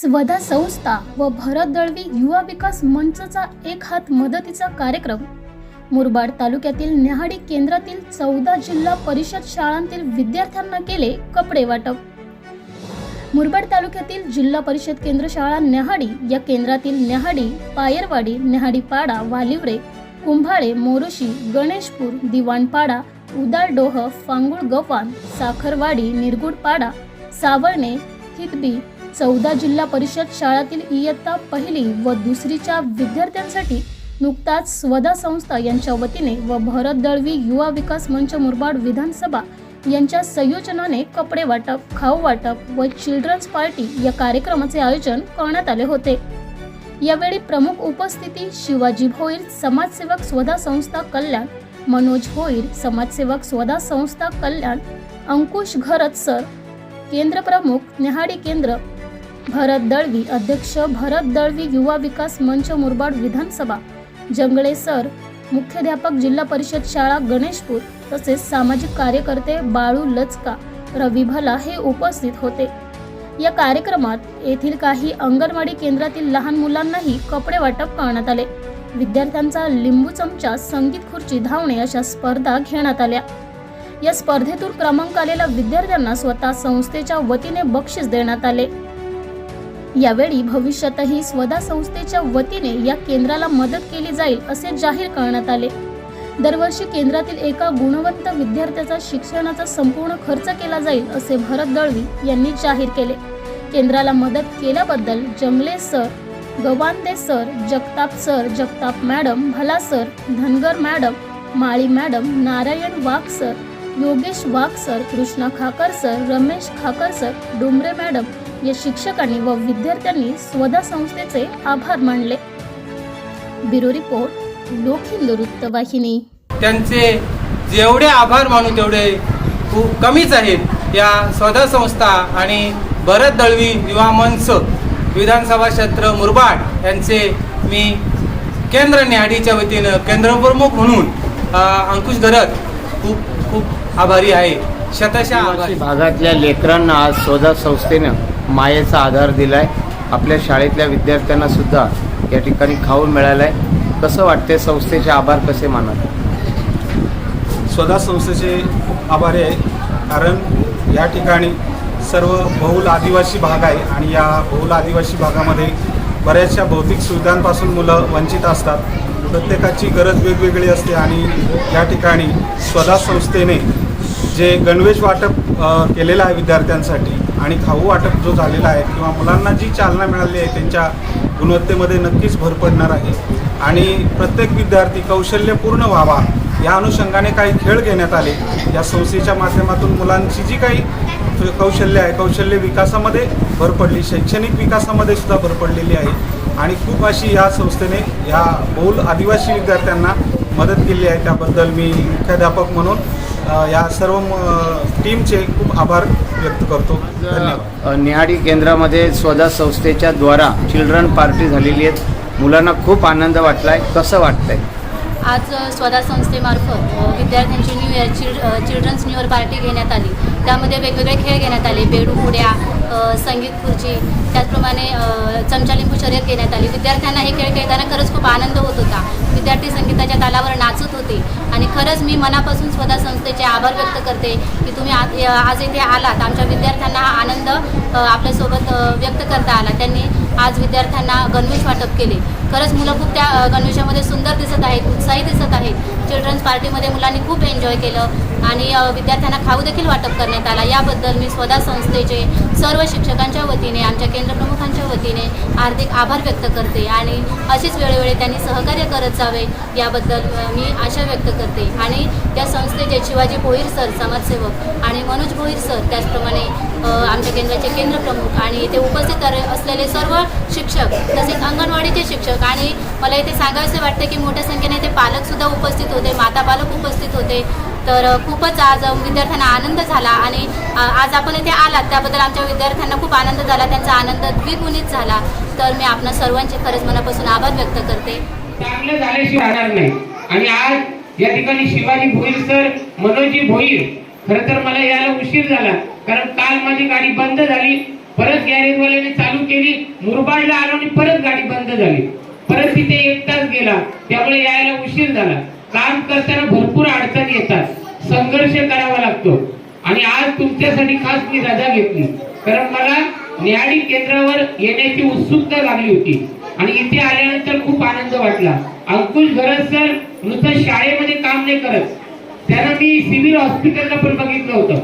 स्वधा संस्था व भरत दळवी युवा विकास मंचचा एक हात मदतीचा कार्यक्रम. मुरबाड तालुक्यातील न्याहाडी केंद्रातील चौदा जिल्हा परिषद शाळांतील विद्यार्थ्यांना केले कपडे वाटप. मुरबाड तालुक्यातील जिल्हा परिषद केंद्र शाळा न्याहाडी या केंद्रातील न्याहाडी पायरवाडी न्याहाडीपाडा वालिवरे कुंभाळे मोरोशी गणेशपूर दिवाणपाडा उदारडोह फांगुळ गव्हाण साखरवाडी निरगुडपाडा सावळणे हितबी चौदा जिल्हा परिषद शाळातील इयत्ता पहिली व दुसरीच्या विद्यार्थ्यांसाठी नुकताच स्वदा संस्था यांच्या वतीने व भरत दळवी युवा विकास मंच मुरबाड विधानसभा यांच्या संयोजनाने कपडे वाटप खाऊ वाटप व चिल्ड्रन्स पार्टी या कार्यक्रमाचे आयोजन करण्यात आले होते. यावेळी प्रमुख उपस्थिती शिवाजी भोईर समाजसेवक स्वदा संस्था कल्याण मनोज भोईर समाजसेवक स्वदा संस्था कल्याण अंकुश घरत सर केंद्र प्रमुख नेहाडी केंद्र भरत दळवी अध्यक्ष भरत दळवी युवा विकास मंच मुरबाड विधानसभा. जंगळे सर मुख्याध्यापक जिल्हा परिषद शाळा गणेशपूर तसेच सामाजिक कार्यकर्ते बाळू लचका रवी भला हे उपस्थित होते. या कार्यक्रमात येथील काही अंगणवाडी केंद्रातील लहान मुलांनाही कपडे वाटप करण्यात आले. विद्यार्थ्यांचा लिंबू चमचा संगीत खुर्ची धावणे अशा स्पर्धा घेण्यात आल्या. या स्पर्धेतून क्रमांक आलेल्या विद्यार्थ्यांना स्वतः संस्थेच्या वतीने बक्षीस देण्यात आले. यावेळी भविष्यातही स्वदा संस्थेच्या वतीने या केंद्राला मदत केली जाईल असे जाहीर करण्यात आले. दरवर्षी केंद्रातील एका गुणवंत विद्यार्थ्याचा शिक्षणाचा संपूर्ण खर्च केला जाईल असे भरत दळवी यांनी जाहीर केले. केंद्राला मदत केल्याबद्दल Jamle sir Gawande sir Jagtap sir Jagtap madam Bhala sir Dhangar madam Mali madam Narayan Wagh sir Yogesh Wagh sir Krishna Khakar sir Ramesh खाकर सर डोंबरे मॅडम या शिक्षकांनी व विद्यार्थ्यांनी स्वदा संस्थेचे आभार मानले. ब्युरो रिपोर्ट लोकहिंदू वृत्तवाहिनी त्यांचे जेवढे आभार मानू तेवढे खूप कमीच आहेत. या स्वदा संस्था आणि भरत दळवी युवा मंच विधानसभा क्षेत्र मुरबाड यांचे मी केंद्र न्याहाडीच्या वतीनं केंद्रप्रमुख म्हणून अंकुश घरत खूप खूप आभारी आहे. शतशः भागातल्या लेकरांना आज स्वदा संस्थेनं मायेचा आधार दिलाय. आपल्या शाळेतल्या विद्यार्थ्यांनासुद्धा या ठिकाणी खाऊन आहे कसं वाटते संस्थेचे आभार कसे मानत स्वदा संस्थेचे खूप आभारी आहे. कारण या ठिकाणी सर्व बहुल आदिवासी भाग आहे आणि या बहुल आदिवासी भागामध्ये बऱ्याचशा भौतिक सुविधांपासून मुलं वंचित असतात. प्रत्येकाची गरज वेगवेगळी असते आणि या ठिकाणी स्वदा संस्थेने जे गणवेश वाटप केलेलं आहे विद्यार्थ्यांसाठी आणि खाऊ वाटप जो झालेला आहे किंवा मुलांना जी चालना मिळाली आहे त्यांच्या गुणवत्तेमध्ये नक्कीच भर पडणार आहे. आणि प्रत्येक विद्यार्थी कौशल्यपूर्ण व्हावा या अनुषंगाने काही खेळ घेण्यात आले. या संस्थेच्या माध्यमातून मुलांची जी काही कौशल्य आहे कौशल्य विकासामध्ये भर पडली शैक्षणिक विकासामध्ये सुद्धा भर पडलेली आहे. आणि खूप अशी या संस्थेने या बहुल आदिवासी विद्यार्थ्यांना मदत केली आहे. त्याबद्दल मी मुख्याध्यापक म्हणून या सर्व टीमचे खूप आभार व्यक्त करतो. निहाडी केंद्रामध्ये स्वदा संस्थेच्या द्वारा चिल्ड्रन पार्टी झालेली आहे. मुलांना खूप आनंद वाटलाय. कसं वाटतंय? आज अ, स्वदा संस्थेमार्फत विद्यार्थ्यांची new year child childrens new year party घेण्यात आली. त्यामध्ये वेगवेगळे खेळ घेण्यात आले. बेडू उड्या संगीत खुर्ची त्याचप्रमाणे चमचा लिंबू शर्यत घेण्यात आली. विद्यार्थ्यांना हे खेळ खेळताना खरंच खूप आनंद होत होता. विद्यार्थी संगीताच्या तालावर नाचत होते. आणि खरंच मी मनापासून स्वतः संस्थेचे आभार व्यक्त करते की तुम्ही आज आज इथे आलात. आमच्या विद्यार्थ्यांना हा आनंद आपल्यासोबत व्यक्त करता आला. त्यांनी आज विद्यार्थ्यांना गणवेश वाटप केले. खरंच मुलं खूप त्या गणवेशामध्ये सुंदर दिसत आहेत उत्साही दिसत आहेत. चिल्ड्रन्स पार्टीमध्ये मुलांनी खूप एन्जॉय केलं. आणि विद्यार्थ्यांना खाऊ देखील वाटप करण्यात आला. याबद्दल मी स्वतः संस्थेचे सर्व शिक्षकांच्या वतीने आमच्या केंद्रप्रमुखांच्या वतीने हार्दिक आभार व्यक्त करते आणि अशीच वेळोवेळी त्यांनी सहकार्य करत जावे याबद्दल मी आशा व्यक्त करते. आणि त्या संस्थेचे शिवाजी भोईर सर समाजसेवक आणि मनोज भोईर सर त्याचप्रमाणे आमच्या केंद्राचे केंद्रप्रमुख आणि इथे उपस्थित असलेले सर्व शिक्षक तसेच अंगणवाडीचे शिक्षक आणि मला इथे सांगावेसे वाटते की मोठ्या संख्येने इथे पालकसुद्धा उपस्थित होते माता पालक उपस्थित होते. तर खूपच आज विद्यार्थ्यांना आनंद झाला आणि आज आपण इथे आलात त्याबद्दल आमच्या विद्यार्थ्यांना खूप आनंद झाला त्यांचा आनंद द्विगुणित झाला. तर मी आपणा सर्वांचे खरंच मनापासून आभार व्यक्त करते. चांगलं झाल्याशिवाय नाही. आणि आज या ठिकाणी शिवाजी भोईर सर मनोजी भोईर खरं तर मला यायला उशीर झाला कारण काल माझी गाडी बंद झाली परत गॅरेजवाल्याने चालू केली मुरबाडला आलो आणि परत गाडी बंद झाली. परत तिथे एक तास गेला त्यामुळे यायला उशीर झाला. काम करताना भरपूर अडचणी येतात. संघर्ष करावा लागतो. आणि आज तुमच्यासाठी खास मी रजा घेतली. कारण मला न्यायालय केंद्रावर येण्याची उत्सुकता लागली होती. आणि इथे आल्यानंतर खूप आनंद वाटला. अंकुश गरज सर नुसतं शाळेमध्ये काम नाही करत. त्यांना मी सिव्हिल हॉस्पिटलला पण बघितलं होतं.